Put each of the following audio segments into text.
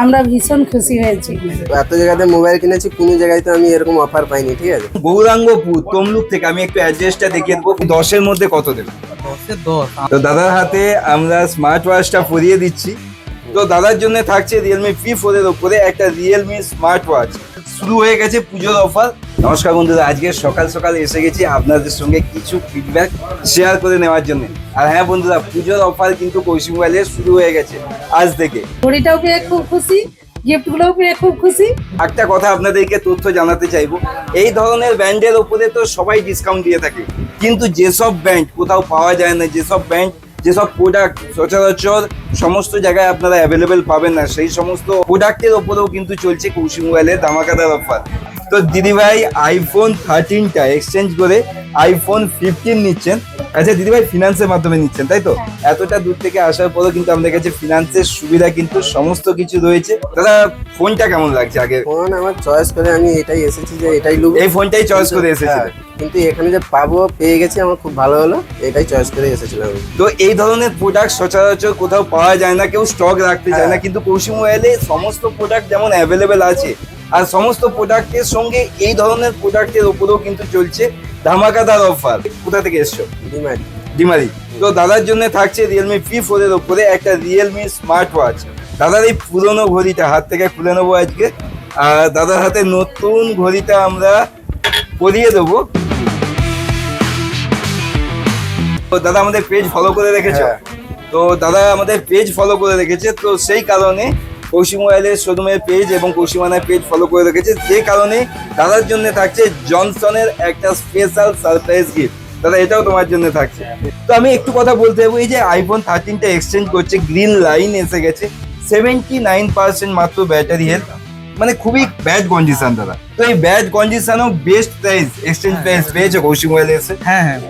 আমরা ভীষণ খুশি হয়েছি। এত জায়গাতে মোবাইল কিনেছি কোনো জায়গায় তো আমি এরকম অফার পাইনি ঠিক আছে? গৌরাঙ্গপুর তমলুক থেকে আমি একটু অ্যাড্রেসটা দেখিয়ে দেবো। দশের মধ্যে কত দেবে? তো দাদার হাতে আমরা স্মার্ট ওয়াচটা পরিয়ে দিচ্ছি। তো দাদার জন্য থাকছে রিয়েলমি পি ফোর ওপরে উপরে একটা রিয়েলমি স্মার্ট ওয়াচ শুরু হয়ে গেছে পুজোর অফার নমস্কার বন্ধুরা আজকে সকাল সকাল এসে গেছি আপনাদের সঙ্গে কিছু ফিডব্যাক শেয়ার করে নেওয়ার জন্য। আর হ্যাঁ বন্ধুরা পুজোর অফার কিন্তু কৌশিক মোবাইলে শুরু হয়ে গেছে আজ থেকে। ঘড়িটাও পেয়ে খুব খুশি গিফট গুলোও পেয়ে খুব খুশি। একটা কথা আপনাদেরকে তথ্য জানাতে চাইব এই ধরনের ব্যান্ডের ওপরে তো সবাই ডিসকাউন্ট দিয়ে থাকে। কিন্তু যেসব ব্যান্ড কোথাও পাওয়া যায় না যেসব ব্যান্ড যেসব প্রোডাক্ট সচরাচর সমস্ত জায়গায় আপনারা অ্যাভেলেবেল পাবেন না সেই সমস্ত প্রোডাক্টের ওপরেও কিন্তু চলছে কৌশিক মোবাইলের ধামাকাদার অফার তো দিদিভাই আইফোন থার্টিনটা এক্সচেঞ্জ করে আইফোন ফিফটিন নিচ্ছেন। আচ্ছা দিদিভাই ফিনান্সের মাধ্যমে নিচ্ছেন তাই তো? এতটা দূর থেকে আসার পরেও কিন্তু আমাদের কাছে ফিনান্সের সুবিধা কিন্তু সমস্ত কিছু রয়েছে। দাদা ফোনটা কেমন লাগছে আগে? ফোন আমার চয়েস করে আমি এটাই এসেছি যে এটাই লুক। এই ফোনটাই চয়েস করে এসেছিলেন। কিন্তু এখানে যে পাবো পেয়ে গেছি আমার খুব ভালো হলো এটাই চয়েস করে এসেছিলাম তো এই ধরনের প্রোডাক্ট সচরাচর কোথাও পাওয়া যায় না কেউ স্টক রাখতে চায় না কিন্তু কৌশিক মোবাইলে সমস্ত প্রোডাক্ট যেমন অ্যাভেলেবেল আছে আর সমস্ত প্রোডাক্টের সঙ্গে এই ধরনের প্রোডাক্টের উপরেও কিন্তু চলছে ধামাকাদার অফার কোথা থেকে এসছো? ডিমান্ড ডিমারি। তো দাদার জন্য থাকছে রিয়েলমি পি ফোর এর উপরে একটা রিয়েলমি স্মার্ট ওয়াচ দাদার এই পুরনো ঘড়িটা হাত থেকে খুলে নেব আজকে। আর দাদার হাতে নতুন ঘড়িটা আমরা পরিয়ে দেবো। তো দাদা আমাদের পেজ ফলো করে রেখেছো? হ্যাঁ। তো দাদা আমাদের পেজ ফলো করে রেখেছে। তো সেই কারণে কৌশিক মোবাইলের শোরুমের পেজ এবং কৌশিমানার পেজ ফলো করে রেখেছে। যে কারণে দাদার জন্য থাকছে জনসনের একটা স্পেশাল সারপ্রাইজ গিফট দাদা, এটাও তোমার জন্য থাকছে। তো আমি একটু কথা বলতে যাব, এই যে আইফোন থার্টিনটা এক্সচেঞ্জ করছে গ্রিন লাইন এসে গেছে। সেভেন্টি নাইন পার্সেন্ট মাত্র ব্যাটারি হেলথ মানে খুবই ব্যাড কন্ডিশন দাদা। তো এই ব্যাড কন্ডিশনও বেস্ট প্রাইস এক্সচেঞ্জ প্রাইস পেয়েছে কৌশিক মোবাইলে এসে হ্যাঁ হ্যাঁ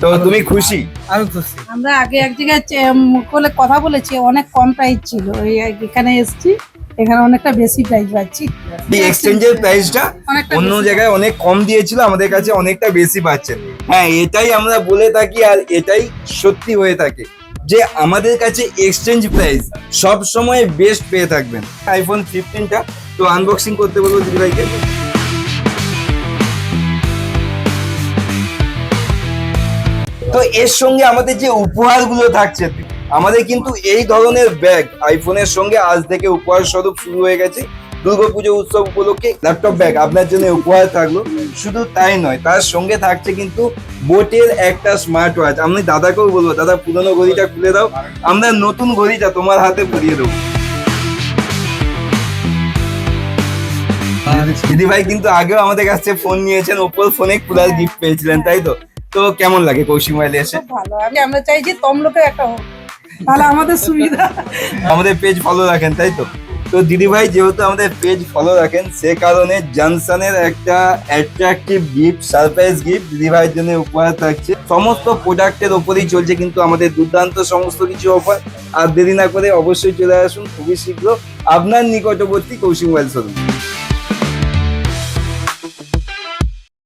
তো তুমি খুশি? আমি খুশি। আমরা আগে এক জায়গায় কথা বলেছি অনেক কম প্রাইস ছিল। এখানে এসছি এখানে অনেকটা বেশি প্রাইস পাচ্ছি। এই এক্সচেঞ্জের প্রাইসটা অন্য জায়গায় অনেক কম দিয়েছিল আমাদের কাছে অনেকটা বেশি পাচ্ছেন হ্যাঁ এটাই আমরা বলে থাকি আর এটাই সত্যি হয়ে থাকে। যে আমাদের কাছে এক্সচেঞ্জ প্রাইস সব সময় বেস্ট পেয়ে থাকবেন। আইফোন ফিফটিনটা তো আনবক্সিং করতে বলব দিদি ভাইকে। তো এর সঙ্গে আমাদের যে উপহারগুলো থাকছে, আমাদের কিন্তু এই ধরনের ব্যাগ আইফোনের সঙ্গে আজ থেকে উপহার স্বরূপ শুরু হয়ে গেছে। দুর্গাপুজো উৎসব উপলক্ষে ল্যাপটপ ব্যাগ আপনার জন্য উপহার থাকল। শুধু তাই নয় তার সঙ্গে থাকছে কিন্তু বোটের একটা স্মার্ট ওয়াচ আমি দাদাকেও বলব দাদা পুরোনো ঘড়িটা খুলে দাও। আমরা নতুন ঘড়িটা তোমার হাতে পরিয়ে দেবো। দিদি ভাই কিন্তু আগেও আমাদের কাছে ফোন নিয়েছেন ওপর ফোনে কুলার গিফট পেয়েছিলেন তাই তো? তো কেমন লাগে কৌশিক মোবাইলে এসে? ভালো। আমি আমরা চাই যে তমলোকে একটা হোক। তাহলে আমাদের সুবিধা। আমাদের পেজ ফলো রাখেন তাই তো? তো দিদি ভাই যেহেতু আমাদের পেজ ফলো রাখেন, সে কারণে জনসনের একটা অ্যাট্রাকটিভ গিফট সারপ্রাইজ গিফট দিদি ভাইয়ের জন্য উপহার থাকছে। সমস্ত প্রোডাক্টের ওপরেই চলছে কিন্তু আমাদের দুর্দান্ত সমস্ত কিছু অফার আর দেরি না করে অবশ্যই চলে আসুন খুবই শীঘ্র। আপনার নিকটবর্তী কৌশিক মোবাইল শোরুম।